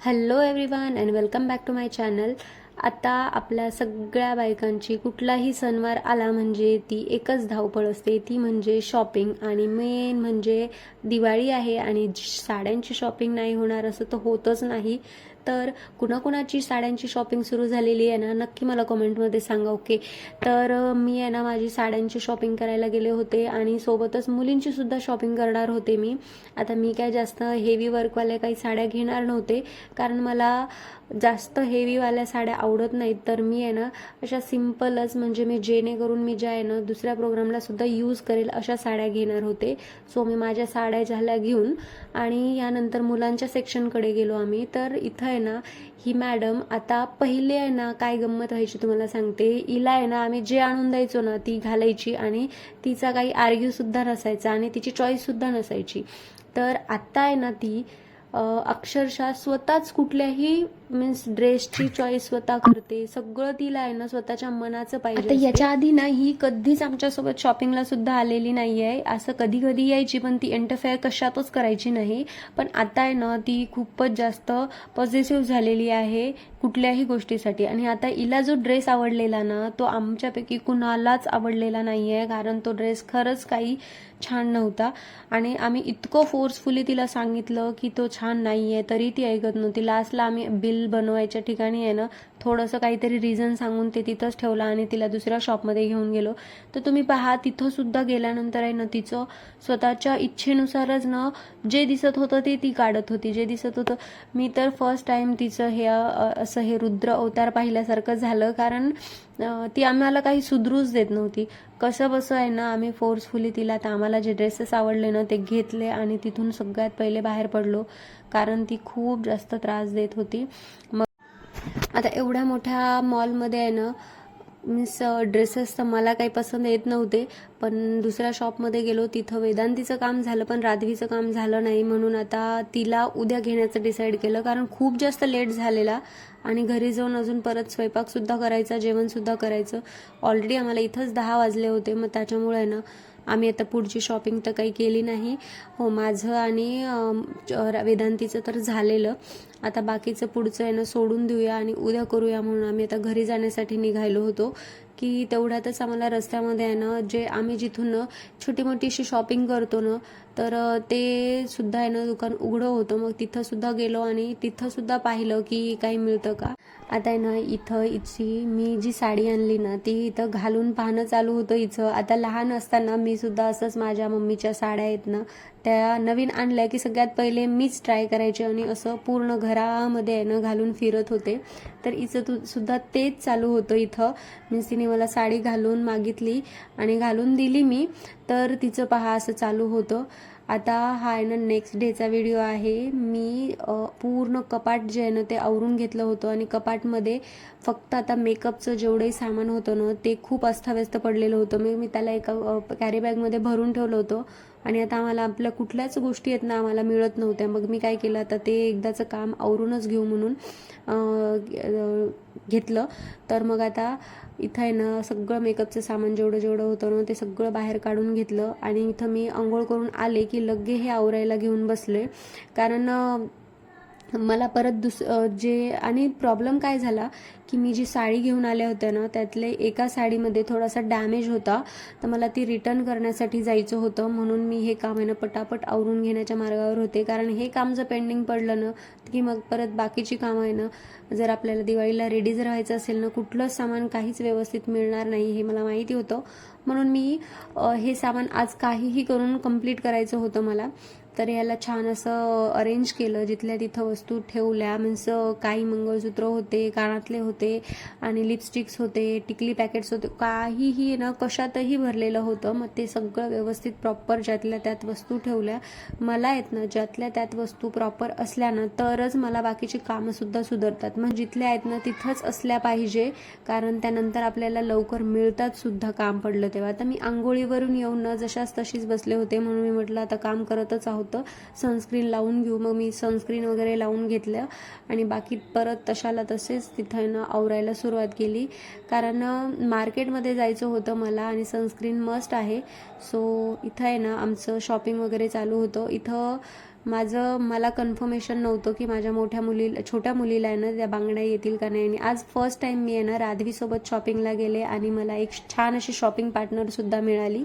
Hello everyone and welcome back to my channel. आता आपल्या सगळ्या बायकांची कुठलाही सणवार आला म्हणजे ती एकच धावपळ असते. ती म्हणजे शॉपिंग आणि मेन म्हणजे दिवाळी आहे आणि साड्यांची शॉपिंग नाही होणार असं तर होतच नाही. तर कुणाकुणाची साड्यांची शॉपिंग सुरू झालेली आहे ना नक्की मला कमेंटमध्ये सांगा ओके तर मी आहे ना माझी साड्यांची शॉपिंग करायला गेले होते आणि सोबतच मुलींची सुद्धा शॉपिंग करणार होते मी. आता मी काय जास्त हेवी वर्कवाल्या काही साड्या घेणार नव्हते कारण मला जास्त हेवीवाल्या साड्या आवडत नाहीत. तर मी आहे ना अशा सिम्पलच म्हणजे मी जेणेकरून मी ज्या आहे ना दुसऱ्या प्रोग्रामला सुद्धा यूज करेल अशा साड्या घेणार होते. सो मी माझ्या साड्या झाल्या घेऊन आणि यानंतर मुलांच्या सेक्शनकडे गेलो आम्ही. तर इथं आहे ना ही मॅडम आता पहिले आहे ना काय गंमत व्हायची तुम्हाला सांगते. हिला आहे ना आम्ही जे आणून द्यायचो ना ती घालायची आणि तिचा काही आर्ग्यू सुद्धा नसायचा आणि तिची चॉईस सुद्धा नसायची. तर आत्ता आहे ना ती अक्षरशः स्वतःच कुठल्याही मीन्स ड्रेसची चॉईस स्वतः करते. सगळं तिला आहे ना स्वतःच्या मनाचं पाहिजे याच्या आधी ना ही कधीच आमच्यासोबत शॉपिंगला सुद्धा आलेली नाही आहे असं कधी कधी यायची पण ती इंटरफेअर कशातच करायची नाही. पण आता आहे ना ती खूपच जास्त पॉझिटिव्ह झालेली आहे. कुठल्याही गोष्टीसाठी. आणि आता हिला जो ड्रेस आवडलेला ना तो आमच्यापैकी कुणालाच आवडलेला नाही आहे कारण तो ड्रेस खरंच काही छान नव्हता. आणि आम्ही इतकं फोर्सफुली तिला सांगितलं की तो छान नाही आहे तरी ती ऐकत नव्हती. लास्टला आम्ही बिल बनवायच्या ठिकाणी आहे ना थोडंसं काहीतरी रिझन सांगून ते तिथंच ठेवलं आणि तिला दुसऱ्या शॉपमध्ये घेऊन गेलो. तर तुम्ही पहा तिथं सुद्धा गेल्यानंतर आहे ना तिचं स्वतःच्या इच्छेनुसारच ना जे दिसत होतं ते ती काढत होती. जे दिसत होतं मी तर फर्स्ट टाइम तिचं हे असं हे रुद्र अवतार पाहिल्यासारखं झालं कारण ती आम्हाला काही सुधरूच देत नव्हती. कसं बसं आहे ना आम्ही फोर्सफुली तिला तर आम्हाला जे ड्रेसेस आवडले ना ते घेतले आणि तिथून सगळ्यात पहिले बाहेर पडलो कारण ती खूप जास्त त्रास देत होती. मग आता एवढ्या मोठ्या मॉलमध्ये आहे ना मीन्स ड्रेसेस तर मला काही पसंत येत नव्हते पण दुसऱ्या शॉपमध्ये गेलो तिथं वेदांतीचं काम झालं पण राधवीचं काम झालं नाही म्हणून आता तिला उद्या घेण्याचं डिसाईड केलं कारण खूप जास्त लेट झालेला आणि घरी जाऊन अजून परत स्वयंपाकसुद्धा करायचा जेवणसुद्धा करायचं. ऑलरेडी आम्हाला इथंच दहा वाजले होते मग त्याच्यामुळे आहे ना आम्ही आता पुढची शॉपिंग तर काही केली नाही. हो माझं आणि वेदांतीचं तर झालेलं. आता बाकीचं पुढचं आहे ना सोडून देऊया आणि उद्या करूया म्हणून आम्ही आता घरी जाण्यासाठी निघायलो होतो. की तेवढ्यातच आम्हाला रस्त्यामध्ये आहे ना जे आम्ही जिथून छोटी मोठी अशी शॉपिंग करतो ना तर ते सुद्धा आहे ना दुकान उघडं होतं. मग तिथं सुद्धा गेलो आणि तिथं सुद्धा पाहिलं की काही मिळतं का? आता आहे ना इथं इथची मी जी साडी आणली ना ती इथं घालून पाहणं चालू होतं इथं. आता लहान असताना मी सुद्धा असंच माझ्या मम्मीच्या साड्या आहेत ना त्या नवीन आणल्या की सगळ्यात पहिले मीच ट्राय करायचे आणि असं पूर्ण घरामध्ये आहे ना घालून फिरत होते. तर हिचं तू सुद्धा तेच चालू होतं इथं. मीन्स तिने मला साडी घालून मागितली आणि घालून दिली मी. तर तिचं पहा असं चालू होतं. आता हा आहे ना नेक्स्ट डेचा व्हिडिओ आहे. मी पूर्ण कपाट जे आहे ना ते आवरून घेतलं होतं आणि कपाटमध्ये फक्त आता मेकअपचं जेवढंही सामान होतं ना ते खूप अस्ताव्यस्त पडलेलं होतं. मी मी त्याला एका कॅरी बॅगमध्ये भरून ठेवलं होतं. आणि आता आम्हाला आपल्या कुठल्याच गोष्टी आहेत ना आम्हाला मिळत नव्हत्या. मग मी काय केलं आता ते एकदाचं काम आवरूनच घेऊ म्हणून घेतलं. तर मग आता इथं आहे ना सगळं मेकअपचं सामान जेवढं जेवढं होतं ना ते सगळं बाहेर काढून घेतलं. आणि इथं मी आंघोळ करून आले की लगे हे आवरायला घेऊन बसले. कारण मला परत दुस जे आणि प्रॉब्लेम काय झाला की मी जी साडी घेऊन आल्या होत्या ना त्यातले एका साडीमध्ये थोडासा डॅमेज होता. तर मला ती रिटर्न करण्यासाठी जायचं होतं. म्हणून मी हे काम आहे ना पटापट आवरून घेण्याच्या मार्गावर होते. कारण हे काम जर पेंडिंग पडलं ना की मग परत बाकीची कामं आहे ना जर आपल्याला दिवाळीला रेडी जर राहायचं असेल ना कुठलंच सामान काहीच व्यवस्थित मिळणार नाही हे मला माहिती होतं. म्हणून मी हे सामान आज काहीही करून कंप्लीट करायचं होतं मला. तर याला छान असं अरेंज केलं. जिथल्या तिथं वस्तू ठेवल्या. मीन्स काही मंगळसूत्र होते कानातले होते आणि लिपस्टिक्स होते टिकली पॅकेट्स होते. काहीही ना कशातही भरलेलं होतं. मग ते सगळं व्यवस्थित प्रॉपर ज्यातल्या त्यात वस्तू ठेवल्या. मला आहेत ना ज्यातल्या त्यात वस्तू प्रॉपर असल्या ना तरच मला बाकीची कामंसुद्धा सुधारतात. मग जिथल्या आहेत ना तिथंच असल्या पाहिजे. कारण त्यानंतर आपल्याला लवकर मिळतात सुद्धा काम पडलं तेव्हा. आता मी आंघोळीवरून येऊन ना जशाच तशीच बसले होते. म्हणून मी म्हटलं आता काम करतच आहोत. होतं सनस्क्रीन लावून घेऊ. मग मी सनस्क्रीन वगैरे लावून घेतलं. आणि बाकी परत तशाला तसेच तिथं ना आवरायला सुरुवात केली. कारण मार्केटमध्ये जायचं होतं मला आणि सनस्क्रीन मस्ट आहे. सो इथं आहे ना आमचं शॉपिंग वगैरे चालू होतं. इथं माझं मला कन्फर्मेशन नव्हतं की माझ्या मोठ्या मुली छोट्या मुलीला आहे ना त्या बांगड्या येतील का नाही. आणि आज फर्स्ट टाईम मी आहे ना राधवीसोबत शॉपिंगला गेले आणि मला एक छान अशी शॉपिंग पार्टनरसुद्धा मिळाली.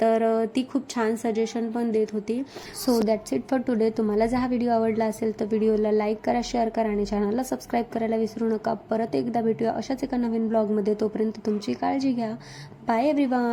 तर ती खूप छान सजेशन पण देत होती. So that's it for today तुम्हाला जर हा व्हिडिओ आवडला असेल तर व्हिडिओला लाईक करा शेअर करा आणि चॅनलला सबस्क्राईब करायला विसरू नका. परत एकदा भेटूया अशाच एका नवीन ब्लॉगमध्ये तोपर्यंत तुमची काळजी घ्या. Bye everyone